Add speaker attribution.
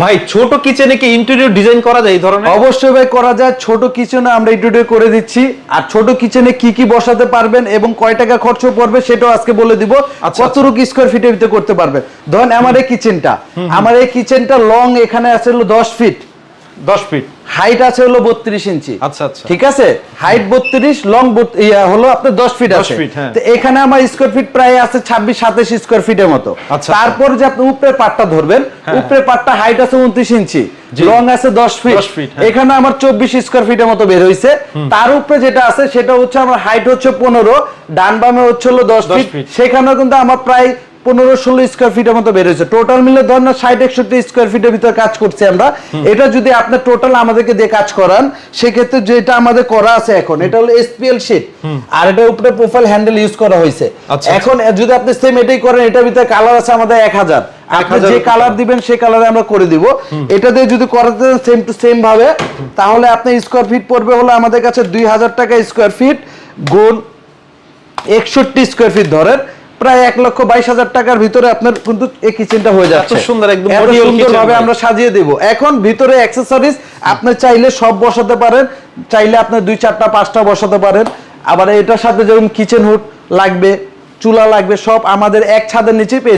Speaker 1: ভাই ছোট কিচেনে কি ইন্টেরিয়র ডিজাইন করা যায় এই ধরনের?
Speaker 2: অবশ্যই ভাই করা যায়। ছোট কিচেনে আমরা ইন্টেরিয়র করে দিচ্ছি। আর ছোট কিচেনে কি কি বসাতে পারবেন এবং কয় টাকা খরচ পড়বে সেটাও আজকে বলে দিব।
Speaker 1: আচ্ছা,
Speaker 2: কতটুকু স্কোয়ার ফিটের ভিতরে করতে পারবে? ধরেন আমার এই কিচেনটা আমার এই কিচেনটা লং এখানে আছে হলো দশ ফিট
Speaker 1: দশ ফিট
Speaker 2: হাইট আছে হলো বত্রিশ ইঞ্চি।
Speaker 1: আচ্ছা, আচ্ছা।
Speaker 2: ঠিক আছে? হাইট বত্রিশ লং হলো আপনার দশ ফিট আছে।
Speaker 1: হ্যাঁ।
Speaker 2: তো এখানে আমার স্কোয়ার ফিট প্রায় আছে ছাব্বিশ সাতাশ স্কোয়ার ফিটের মতো।
Speaker 1: আচ্ছা।
Speaker 2: তারপর যে আপনি উপরের পাটটা ধরবেন
Speaker 1: হ্যাঁ।
Speaker 2: উপরের পাটটা হাইট আছে উনত্রিশ ইঞ্চি। লং আছে দশ ফিট
Speaker 1: 10 ফিট, হ্যাঁ।
Speaker 2: এখানে আমার চব্বিশ স্কোয়ার ফিটের মতো বের হয়েছে তার উপরে যেটা আছে সেটা হচ্ছে আমার হাইট হচ্ছে পনেরো ডান বামে হচ্ছে হলো দশ ফিট সেখানে কিন্তু আমার প্রায় পনেরো ষোলো স্কোয়ার ফিটের মতো বের হয়েছে। টোটাল মিলে ধরেন না ষাট একষট্টি স্কোয়ার ফিটের ভিতরে কাজ করছি আমরা। এটা যদি আপনার টোটাল আমাদেরকে দিয়ে কাজ করান সেক্ষেত্রে যেটা আমাদের করা আছে এখন এটা হলো এসপিএল শিট আর এটা উপরে প্রোফাইল হ্যান্ডেল ইউজ করা হয়েছে।
Speaker 1: আচ্ছা,
Speaker 2: এখন যদি আপনি সেম এটাই করেন এটার ভিতরে কালার আছে আমাদের এক হাজার। আপনি যে কালার দিবেন সেই কালারে আমরা করে দিব। এটা দিয়ে যদি করাতে সেম টু সেম ভাবে তাহলে আপনার স্কোয়ার ফিট পড়বে হলো আমাদের কাছে দুই হাজার টাকা স্কোয়ার ফিট গুণ একষট্টি স্কোয়ার ফিট ধরেন। প্রায় এক লক্ষ বাইশ হাজার টাকার ভিতরে আপনার কিন্তু এই কিচেনটা হয়ে যাচ্ছে।
Speaker 1: সুন্দর, একদম
Speaker 2: সুন্দর ভাবে আমরা সাজিয়ে দেব। এখন ভিতরে অ্যাক্সেসরিজ আপনি চাইলে সব বসাতে পারেন চাইলে আপনি দুই চারটা পাঁচটা বসাতে পারেন। আবার এটার সাথে যেমন কিচেন হুড লাগবে চুলা লাগবে সব আমাদের এক ছাদের নিচে পেয়ে